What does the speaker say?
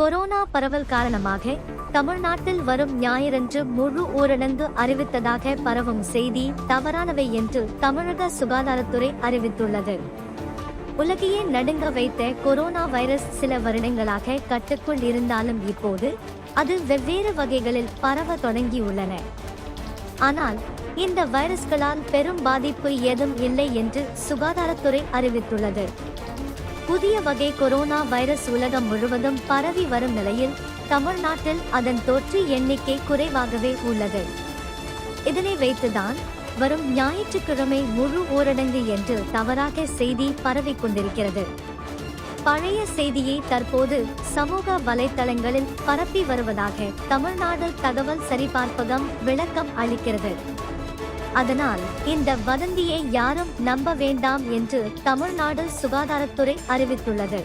Corona பரவல் காரணமாக தமிழ்நாட்டில் வரும் ஞாயிறன்று முழு ஊரடங்கு அறிவித்ததாக பரவும் செய்தி தவறானவை என்று தமிழக சுகாதாரத்துறை அறிவித்துள்ளது. உலகையே நடுங்க வைத்த கொரோனா வைரஸ் சில வருடங்களாக கட்டுக்குள் இருந்தாலும் இப்போது அது வெவ்வேறு வகைகளில் பரவ தொடங்கியுள்ளன. ஆனால் இந்த வைரஸ்களால் பெரும் பாதிப்பு ஏதும் இல்லை என்று சுகாதாரத்துறை அறிவித்துள்ளது. புதிய வகை கொரோனா வைரஸ் உலகம் முழுவதும் பரவி வரும் நிலையில் தமிழ்நாட்டில் அதன் தொற்று எண்ணிக்கை குறைவாகவே உள்ளது. இதனை வைத்துதான் வரும் ஞாயிற்றுக்கிழமை முழு ஊரடங்கு என்று தவறாக செய்தி பரவிக் கொண்டிருக்கிறது. பழைய செய்தியை தற்போது சமூக வலைத்தளங்களில் பரப்பி வருவதாக தமிழ்நாடு தகவல் சரிபார்ப்பகம் விளக்கம் அளிக்கிறது. அதனால் இந்த வதந்தியை யாரும் நம்ப வேண்டாம் என்று தமிழ்நாடு சுகாதாரத்துறை அறிவித்துள்ளது.